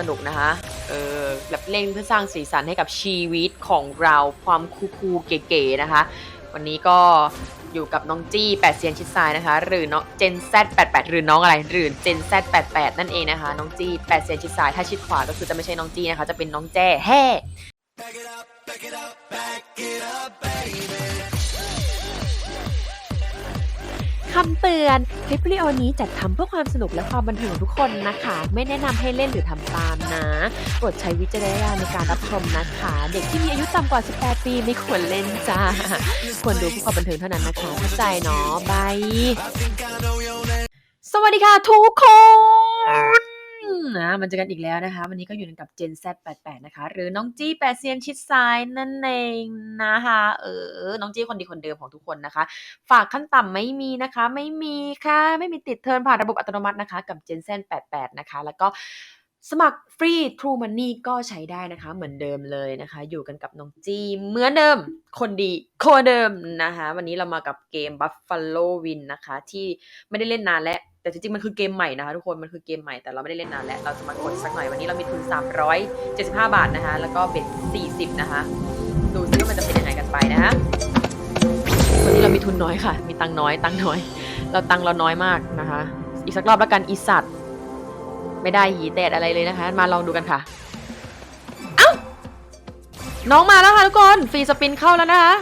สนุกนะคะ เออแบบเล่นเพื่อสร้างสีสันให้กับชีวิตของเราความคูลๆเก๋ๆนะคะ วันนี้ก็อยู่กับน้องจี้แปดเซียนชิดซ้ายนะคะ หรือน้องเจน Z88 หรือน้องอะไร หรือเจน Z88 นั่นเองนะคะ น้องจี้แปดเซียนชิดซ้ายถ้าชิดขวาก็คือจะไม่ใช่น้องจี้นะคะ จะเป็นน้องแจ้แฮ่ คำเตือน คลิปวิดีโอนี้จัดทำเพื่อความสนุกและความบันเทิงของทุกคนนะคะ ไม่แนะนำให้เล่นหรือทำตามนะโปรดใช้วิจารณญาณในการรับชมนะคะ เด็กที่มีอายุต่ำกว่า 18 ปีไม่ควรเล่นจ้า ควรดูเพื่อความบันเทิงเท่านั้นนะคะเข้าใจเนาะบายสวัสดีค่ะทุกคน นะมันเจอกันอีกแล้วนะคะ วันนี้ก็อยู่กับ Gen Z 88 นะคะ หรือน้องจี้แปดเซียนชิดซ้ายนั่นเองนะคะ เออ น้องจี้คนดีคนเดิมของทุกคนนะคะ ฝากขั้นต่ำไม่มีนะคะ ไม่มีค่ะ ไม่มีติดเทิร์นผ่านระบบอัตโนมัตินะคะ กับ Gen Z 88 นะคะ แล้วก็สมัครฟรี True Money ก็ใช้ได้นะคะ เหมือนเดิมเลยนะคะ อยู่กันกับน้องจีเหมือนเดิม คนดีคนเดิมนะคะ วันนี้เรามากับเกม Buffalo Win นะคะ ที่ไม่ได้เล่นนานแล้ว แต่จริงๆ มันคือเกมใหม่นะคะทุกคน มันคือเกมใหม่แต่เราไม่ได้เล่นนานแล้ว เราจะมากดสักหน่อยวันนี้เรามีทุน 375 บาทนะคะ แล้วก็เบ็ด 40 นะคะ ดูซิว่ามันจะเป็นยังไงกันไปนะคะวันนี้เรามีทุนน้อยค่ะ มีตังน้อย ตังน้อย เราตังเราน้อยมากนะคะ อีกสักรอบแล้วกันอีสัตว์ไม่ได้หีแตดอะไรเลยนะคะ มาลองดูกันค่ะ เอ้า น้องมาแล้วค่ะทุกคน ฟรีสปินเข้าแล้วนะคะ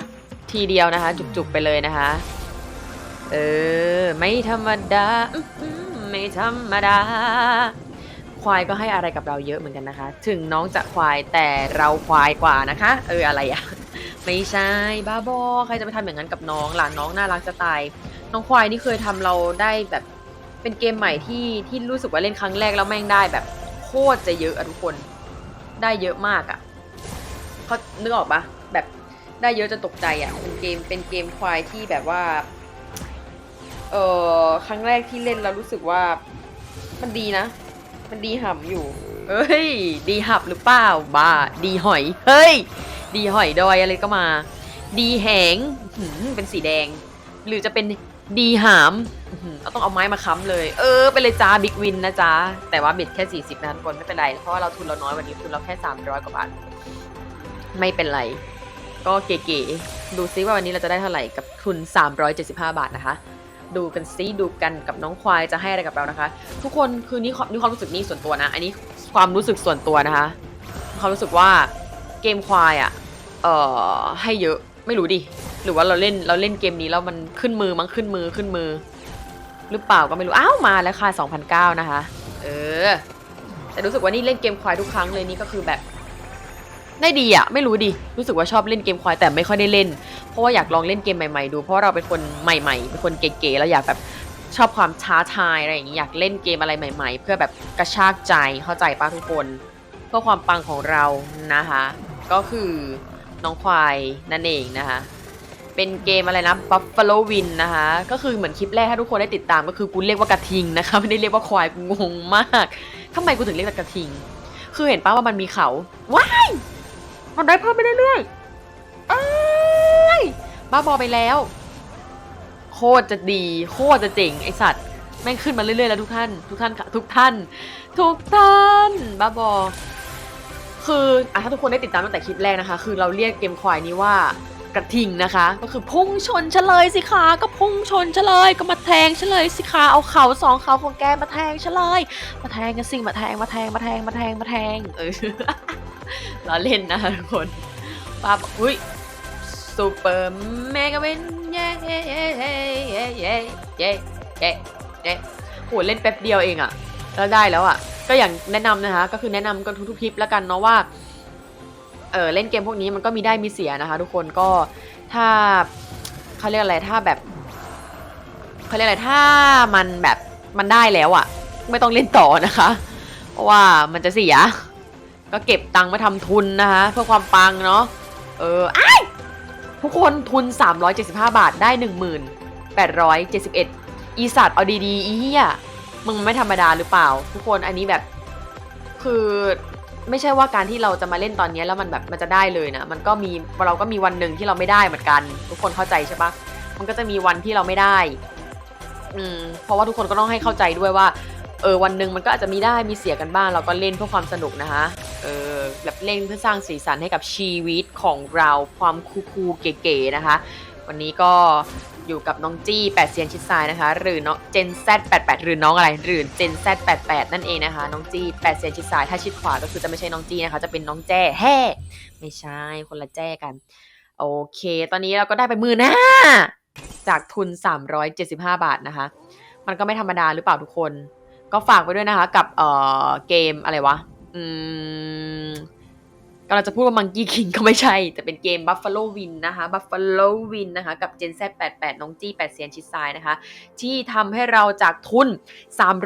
ทีเดียวนะคะ จุกๆไปเลยนะคะ เออ ไม่ธรรมดาไม่ธรรมดา ควายก็ให้อะไรกับเราเยอะเหมือนกันนะคะ ถึงน้องจะควายแต่เราควายกว่านะคะ เอออะไรอะไม่ใช่บ้าบอใครจะไปทำอย่างนั้นกับน้องหลานน้องน่ารักจะตาย น้องควายนี่เคยทำเราได้แบบเป็นเกมใหม่ที่ที่รู้สึกว่าเล่นครั้งแรกแล้วแม่งได้แบบโคตรจะเยอะอะทุกคนได้เยอะมากอะเขานึกออกปะแบบได้เยอะจนตกใจอะเป็นเกมเป็นเกมควายที่แบบว่า เออครั้งแรกที่เล่นแล้วรู้สึกว่า มันดีนะ มันดีห่ำอยู่ เฮ้ย ดีหับหรือเปล่าบ้า ดีหอย เฮ้ย ดีหอยดอยอะไรก็มา ดีแหงหืเป็นสีแดง หรือจะเป็นดีหามเราต้องเอาไม้มาค้ำเลย เออ ไปเลยจ้าบิ๊กวินนะจ๊ะแต่ว่าเบ็ดแค่ 40นะทุกคนไม่เป็นไร เพราะว่าเราทุนเราน้อยวันนี้ทุนเราแค่ 300 กว่าบาท ไม่เป็นไร ก็เก๋ๆ ดูซิว่าวันนี้เราจะได้เท่าไหร่กับทุน 375 บาทนะคะ ดูกันซิดูกันกับน้องควายจะให้อะไรกับเรานะคะ ทุกคนคือนี่ความนี่ความรู้สึกนี่ส่วนตัวนะ อันนี้ความรู้สึกส่วนตัวนะคะความรู้สึกว่าเกมควายอะเอ่อให้เยอะไม่รู้ดิหรือว่าเราเล่นเราเล่นเกมนี้แล้วมันขึ้นมือมั้งขึ้นมือขึ้นมือ หรือเปล่าก็ไม่รู้อ้าวมาแล้วค่ะ2,009นะคะ เออแต่รู้สึกว่านี่เล่นเกมควายทุกครั้งเลยนี่ก็คือแบบ ได้ดีอะไม่รู้ดิรู้สึกว่าชอบเล่นเกมควายแต่ไม่ค่อยได้เล่น เพราะว่าอยากลองเล่นเกมใหม่ๆดู เพราะเราเป็นคนใหม่ๆเป็นคนเก๋ๆแล้วอยากแบบชอบความท้าทายอะไรอย่างนี้อยากเล่นเกมอะไรใหม่ ๆ เพื่อแบบกระชากใจเข้าใจป้าทุกคนเพื่อความปังของเรานะคะ ก็คือน้องควายนั่นเองนะคะเป็นเกมอะไรนะ Buffalo Win นะคะก็คือเหมือนคลิปแรกถ้าทุกคนได้ติดตามก็คือกูเรียกว่ากระทิงนะคะไม่ได้เรียกว่าควายกูงงมากทำไมกูถึงเรียกแต่กระทิง คือเห็นป้าว่ามันมีเขาว้าย มันได้เพิ่มไปเรื่อยๆเอ้ยบ้าบอไปแล้ว โคตรจะดี โคตรจะเจ๋งไอสัตว์แม่งขึ้นมาเรื่อยๆแล้วทุกท่าน ทุกท่านค่ะทุกท่าน ทุกท่านบ้าบอ คืออะถ้าทุกคนได้ติดตามตั้งแต่คลิปแรกนะคะ คือเราเรียกเกมควายนี้ว่ากระทิงนะคะ ก็คือพุ่งชนเฉลยสิคะก็พุ่งชนเฉลยก็มาแทงเฉลยสิคะเอาเขาสองเขาของแกมาแทงเฉลยมาแทงกันสิมาแทงมาแทงมาแทงมาแทงมาแทงเออ เราเล่นนะทุกคนปั๊บอุ้ยซูเปอร์เมกาเวนเย้เย้เย้เย้เย้เย้เย้เย้เย้โหเล่นแป๊บเดียวเองอะแล้วได้แล้วอะก็อย่างแนะนำนะคะ ก็คือแนะนำกันทุกๆคลิปแล้วกันเนาะว่าเออเล่นเกมพวกนี้มันก็มีได้มีเสียนะคะ ทุกคนก็ถ้าเขาเรียกอะไรถ้าแบบเขาเรียกอะไรถ้ามันแบบมันได้แล้วอะไม่ต้องเล่นต่อนะคะ เพราะว่ามันจะเสีย ก็เก็บตังค์มาทำทุนนะคะเพื่อความปังเนาะเออไอ้ทุกคนทุน 375 บาทได้ 1871 อีสัตว์เอาดีๆอีเหี้ยมึงไม่ธรรมดาหรือเปล่า ทุกคนอันนี้แบบ คือไม่ใช่ว่าการที่เราจะมาเล่นตอนนี้แล้วมันแบบมันจะได้เลยนะมันก็มีเราก็มีวันหนึ่งที่เราไม่ได้เหมือนกัน ทุกคนเข้าใจใช่ปะมันก็จะมีวันที่เราไม่ได้อืมเพราะว่าทุกคนก็ต้องให้เข้าใจด้วยว่า เออวันหนึ่งมันก็อาจจะมีได้มีเสียกันบ้าง เราก็เล่นเพื่อความสนุกนะคะเออแบบเล่นเพื่อสร้างสีสันให้กับชีวิตของเราความคูลๆเก๋ๆนะคะ วันนี้ก็อยู่กับน้องจี้แปดเซียนชิดซ้ายนะคะ หรือน้องเจนแซดแปดแปดหรือน้องอะไรหรือเจนแซดแปดแปดนั่นเองนะคะ น้องจี้แปดเซียนชิดซ้ายถ้าชิดขวาก็คือจะไม่ใช่น้องจี้นะคะ จะเป็นน้องแจ้แฮ่ไม่ใช่คนละแจ้กัน โอเค ตอนนี้เราก็ได้ไปมื่นห้าจากทุน 375 บาทนะคะ มันก็ไม่ธรรมดาหรือเปล่าทุกคน ก็ฝากไปด้วยนะคะ กับเอ่อเกมอะไรวะ อืมกำลังจะพูดว่ามังกี้คิงก็ไม่ใช่ แต่เป็นเกม Buffalo Win นะคะ Buffalo Win นะคะ กับ Gen Z 88 น้องจี้8เซียนชิดซ้ายนะคะ ที่ทำให้เราจากทุน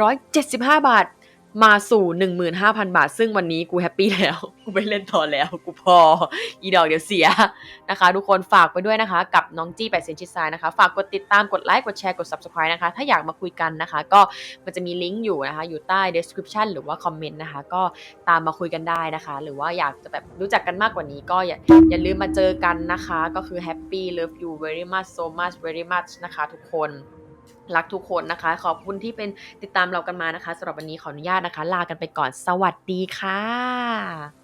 375 บาท มาสู่ 15,000 บาท ซึ่งวันนี้กูแฮปปี้แล้ว กูไม่เล่นต่อแล้ว กูพอ อีดอกเดี๋ยวเสียนะคะ ทุกคนฝากไปด้วยนะคะ กับน้องจี้8เซนชิซายนะคะ ฝากกดติดตามกดไลค์กดแชร์กด subscribe นะคะ ถ้าอยากมาคุยกันนะคะ ก็มันจะมีลิงก์อยู่นะคะ อยู่ใต้ description หรือว่าคอมเมนต์นะคะ ก็ตามมาคุยกันได้นะคะ หรือว่าอยากจะแบบรู้จักกันมากกว่านี้ ก็อย่าอย่าลืมมาเจอกันนะคะ ก็คือ happy love you very much so much very much นะคะ ทุกคน รักทุกคนนะคะ ขอบคุณที่เป็นติดตามเรากันมานะคะสำหรับวันนี้ขออนุญาตนะคะ ลากันไปก่อนสวัสดีค่ะ